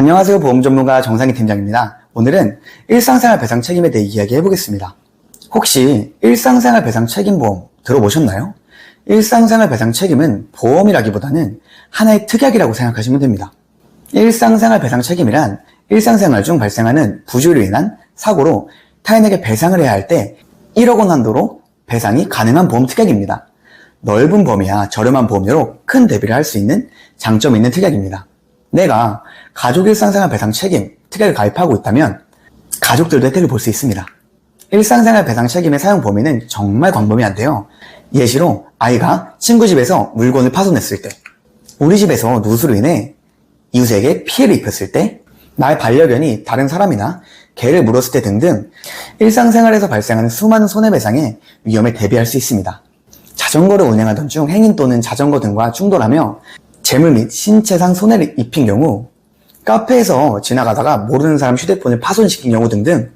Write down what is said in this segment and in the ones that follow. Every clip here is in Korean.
안녕하세요. 보험 전문가 정상희 팀장입니다. 오늘은 일상생활 배상 책임에 대해 이야기해 보겠습니다. 혹시 일상생활 배상 책임 보험 들어보셨나요? 일상생활 배상 책임은 보험이라기보다는 하나의 특약이라고 생각하시면 됩니다. 일상생활 배상 책임이란 일상생활 중 발생하는 부주의로 인한 사고로 타인에게 배상을 해야 할 때 1억 원 한도로 배상이 가능한 보험 특약입니다. 넓은 범위와 저렴한 보험료로 큰 대비를 할 수 있는 장점이 있는 특약입니다. 내가 가족 일상생활 배상 책임 특약을 가입하고 있다면 가족들도 혜택을 볼 수 있습니다. 일상생활 배상 책임의 사용 범위는 정말 광범위한데요. 예시로 아이가 친구 집에서 물건을 파손했을 때, 우리 집에서 누수로 인해 이웃에게 피해를 입혔을 때, 나의 반려견이 다른 사람이나 개를 물었을 때 등등 일상생활에서 발생하는 수많은 손해배상의 위험에 대비할 수 있습니다. 자전거를 운행하던 중 행인 또는 자전거 등과 충돌하며 재물 및 신체상 손해를 입힌 경우, 카페에서 지나가다가 모르는 사람 휴대폰을 파손시킨 경우 등등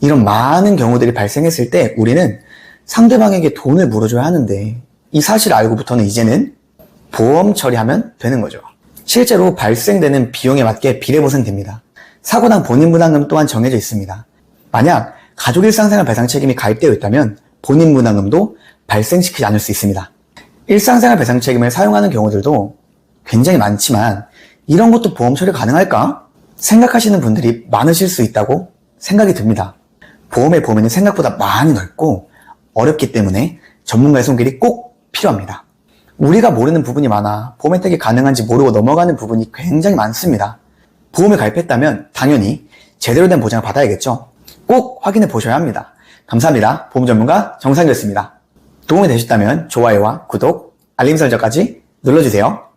이런 많은 경우들이 발생했을 때 우리는 상대방에게 돈을 물어줘야 하는데 이 사실을 알고부터는 이제는 보험 처리하면 되는 거죠. 실제로 발생되는 비용에 맞게 비례보상됩니다. 사고당 본인 부담금 또한 정해져 있습니다. 만약 가족 일상생활 배상 책임이 가입되어 있다면 본인 부담금도 발생시키지 않을 수 있습니다. 일상생활 배상 책임을 사용하는 경우들도 굉장히 많지만 이런 것도 보험 처리 가능할까? 생각하시는 분들이 많으실 수 있다고 생각이 듭니다. 보험의 범위는 생각보다 많이 넓고 어렵기 때문에 전문가의 손길이 꼭 필요합니다. 우리가 모르는 부분이 많아 보험 혜택이 가능한지 모르고 넘어가는 부분이 굉장히 많습니다. 보험에 가입했다면 당연히 제대로 된 보장을 받아야겠죠. 꼭 확인해 보셔야 합니다. 감사합니다. 보험 전문가 정상이었습니다. 도움이 되셨다면 좋아요와 구독, 알림 설정까지 눌러주세요.